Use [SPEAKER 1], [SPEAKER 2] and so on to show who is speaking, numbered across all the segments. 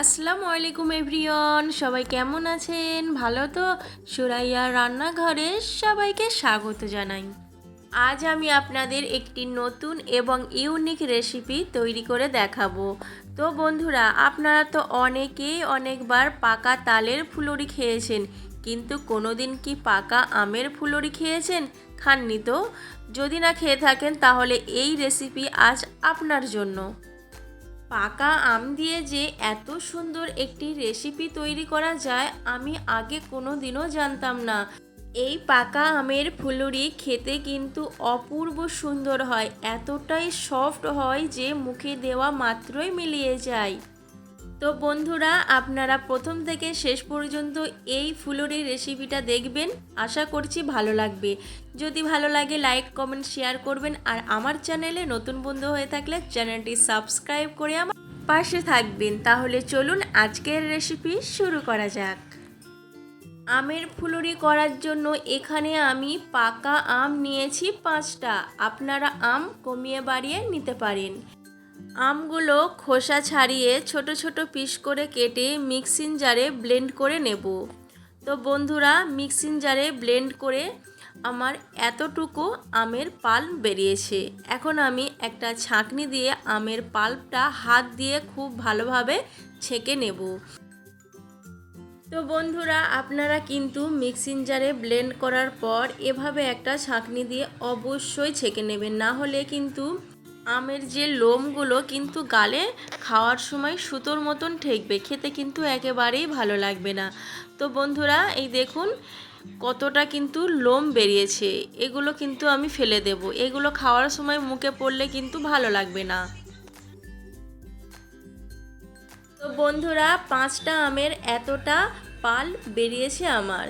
[SPEAKER 1] আসসালামু আলাইকুম এভরিওয়ান, সবাই কেমন আছেন? ভালো তো? সুরাইয়া রান্নাঘরে সবাইকে স্বাগত জানাই। আজ আমি আপনাদের একটি নতুন এবং ইউনিক রেসিপি তৈরি করে দেখাবো। তো বন্ধুরা, আপনারা তো অনেকেই অনেকবার পাকা তালের ফুলুরি খেয়েছেন, কিন্তু কোনোদিন কি পাকা আমের ফুলুরি খেয়েছেন? খাননি তো? যদি না খেয়ে থাকেন, তাহলে এই রেসিপি আজ আপনার জন্য। পাকা আম দিয়ে যে এত সুন্দর একটি রেসিপি তৈরি করা যায়, আমি আগে কোনো দিনও জানতাম না। এই পাকা আমের ফুলুরি খেতে কিন্তু অপূর্ব সুন্দর হয়, এতটাই সফট হয় যে মুখে দেওয়া মাত্রই মিলিয়ে যায়। তো বন্ধুরা, আপনারা প্রথম থেকে শেষ পর্যন্ত এই ফুলুরির রেসিপিটা দেখবেন, আশা করছি ভালো লাগবে। যদি ভালো লাগে লাইক কমেন্ট শেয়ার করবেন, আর আমার চ্যানেলে নতুন বন্ধু হয়ে থাকলে চ্যানেলটি সাবস্ক্রাইব করে আমার পাশে থাকবেন। তাহলে চলুন আজকের রেসিপি শুরু করা যাক। আমের ফুলুরি করার জন্য এখানে আমি পাকা আম নিয়েছি পাঁচটা। আপনারা আম কমিয়ে বাড়িয়ে নিতে পারেন। আমগুলো খোসা ছাড়িয়ে ছোট ছোট পিস করে কেটে মিক্সিং জারে ব্লেন্ড করে নেব। তো বন্ধুরা মিক্সিং জারে ব্লেন্ড করে আমার এতটুকু আমের পাল্প বেরিয়েছে। এখন আমি একটা ছাঁকনি দিয়ে আমের পাল্পটা হাত দিয়ে খুব ভালোভাবে ছেঁকে নেব। তো বন্ধুরা, আপনারা কিন্তু মিক্সিং জারে ব্লেন্ড করার পর এভাবে একটা ছাঁকনি দিয়ে অবশ্যই ছেঁকে নেবেন। না হলে কিন্তু আমের যে লোমগুলো কিন্তু গালে খাওয়ার সময় সুতোর মতন ঠেকবে। খেতে কিন্তু একেবারেই ভালো লাগবে না। তো বন্ধুরা, এই দেখুন কতটা কিন্তু লোম বেরিয়েছে, এগুলো কিন্তু আমি ফেলে দেব। এগুলো খাওয়ার সময় মুখে পড়লে কিন্তু ভালো লাগবে না। তো বন্ধুরা, পাঁচটা আমের এতটা পাল বেরিয়েছে আমার।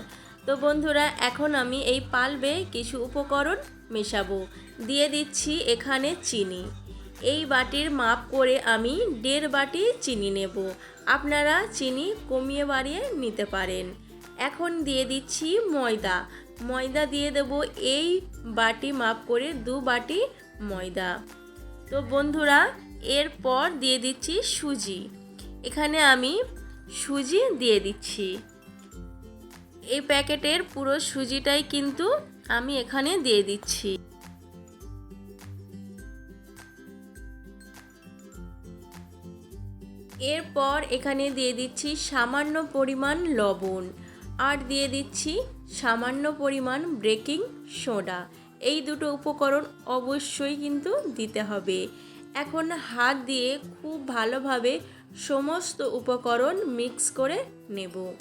[SPEAKER 1] তো বন্ধুরা, এখন আমি এই পালবে কিছু উপকরণ মেশাবো। দিয়ে দিচ্ছি এখানে চিনি। এই বাটির মাপ করে আমি দেড় বাটি চিনি নেব। আপনারা চিনি কমিয়ে বাড়িয়ে নিতে পারেন। এখন দিয়ে দিচ্ছি ময়দা। ময়দা দিয়ে দেব এই বাটি মাপ করে দু বাটি ময়দা। তো বন্ধুরা, এরপর দিয়ে দিচ্ছি সুজি। এখানে আমি সুজি দিয়ে দিচ্ছি। এই প্যাকেটের পুরো সুজিটাই কিন্তু আমি এখানে দিয়ে দিচ্ছি। এরপর এখানে দিয়ে দিচ্ছি সামান্য পরিমাণ লবণ। আর দিয়ে দিচ্ছি সামান্য পরিমাণ ব্রেকিং সোডা। এই দুটো উপকরণ অবশ্যই কিন্তু দিতে হবে। এখন হাত দিয়ে খুব ভালোভাবে সমস্ত উপকরণ মিক্স করে নেব।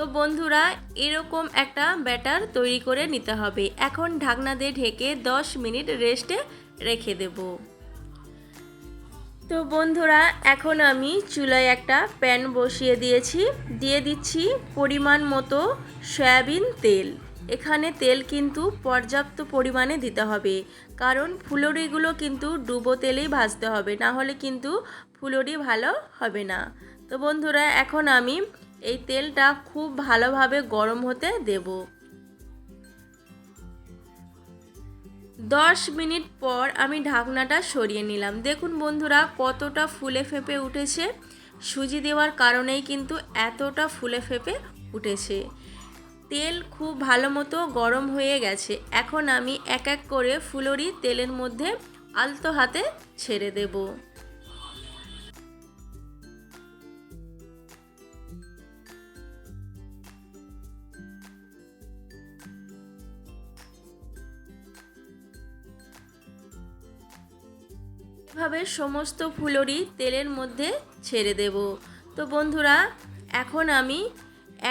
[SPEAKER 1] তো বন্ধুরা, এরকম একটা ব্যাটার তৈরি করে নিতে হবে। এখন ঢাকনা দিয়ে ঢেকে 10 মিনিট রেস্টে রেখে দেব। তো বন্ধুরা, এখন আমি চুলায় একটা প্যান বসিয়ে দিয়েছি। দিয়ে দিচ্ছি পরিমাণ মতো সয়াবিন তেল। এখানে তেল কিন্তু পর্যাপ্ত পরিমাণে দিতে হবে। কারণ ফুলরিগুলো কিন্তু ডুবো তেলেই ভাজতে হবে, না হলে কিন্তু ফুলরি ভালো হবে না। তো বন্ধুরা, এখন আমি এই তেলটা খুব ভালোভাবে গরম হতে দেব। দশ মিনিট পর আমি ঢাকনাটা সরিয়ে নিলাম। দেখুন বন্ধুরা, কতটা ফুলে ফেপে উঠেছে। সুজি দেওয়ার কারণেই কিন্তু এতটা ফুলে ফেপে উঠেছে। তেল খুব ভালো মতো গরম হয়ে গেছে। এখন আমি এক এক করে ফুলরি তেলের মধ্যে আলতো হাতে ছেড়ে দেবো। এভাবে সমস্ত ফুলরি তেলের মধ্যে ছেড়ে দেব। তো বন্ধুরা, এখন আমি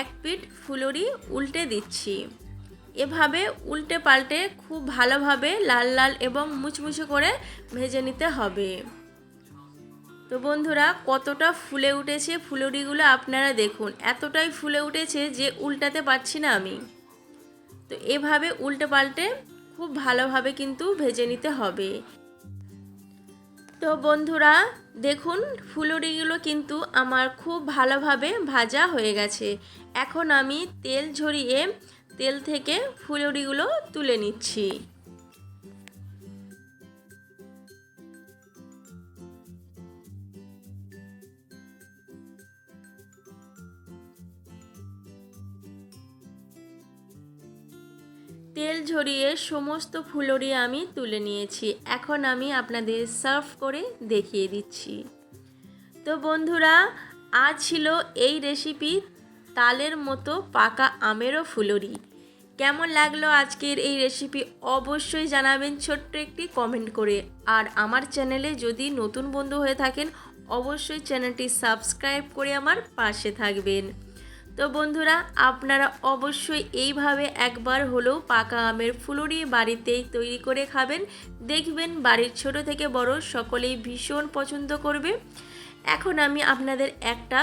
[SPEAKER 1] এক পিঠ ফুলরি উল্টে দিচ্ছি। এভাবে উল্টে পাল্টে খুব ভালোভাবে লাল লাল এবং মুচমুচে করে ভেজে নিতে হবে। তো বন্ধুরা, কতটা ফুলে উঠেছে ফুলরিগুলো আপনারা দেখুন। এতটাই ফুলে উঠেছে যে উল্টাতে পারছি না আমি। তো এভাবে উল্টে পাল্টে খুব ভালোভাবে কিন্তু ভেজে নিতে হবে। তো বন্ধুরা, দেখুন, ফুলুরিগুলো কিন্তু আমার খুব ভালোভাবে ভাজা হয়ে গেছে। এখন আমি তেল ঝরিয়ে তেল থেকে ফুলুরিগুলো তুলে নিচ্ছি। তেল ঝরিয়ে সমস্ত ফুলরি আমি তুলে নিয়েছি। এখন আমি আপনাদের সার্ভ করে দেখিয়ে দিচ্ছি। তো বন্ধুরা, আজ ছিল এই রেসিপি তালের মতো পাকা আমেরও ফুলরি। কেমন লাগল আজকের এই রেসিপি অবশ্যই জানাবেন ছোট্ট একটি কমেন্ট করে। আর আমার চ্যানেলে যদি নতুন বন্ধু হয়ে থাকেন, অবশ্যই চ্যানেলটি সাবস্ক্রাইব করে আমার পাশে থাকবেন। তো বন্ধুরা, আপনারা অবশ্যই এইভাবে একবার হলেও পাকা আমের ফুলুরি বাড়িতেই তৈরি করে খাবেন। দেখবেন বাড়ির ছোট থেকে বড় সকলেই ভীষণ পছন্দ করবে। এখন আমি আপনাদের একটা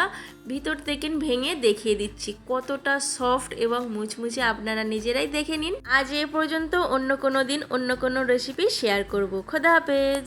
[SPEAKER 1] ভিতর থেকে ভেঙে দেখিয়ে দিচ্ছি, কতটা সফট এবং মুচমুচে আপনারা নিজেরাই দেখে নিন। আজ এ পর্যন্ত অন্য কোনো দিন অন্য কোনো রেসিপি শেয়ার করব। খোদা হাফেজ!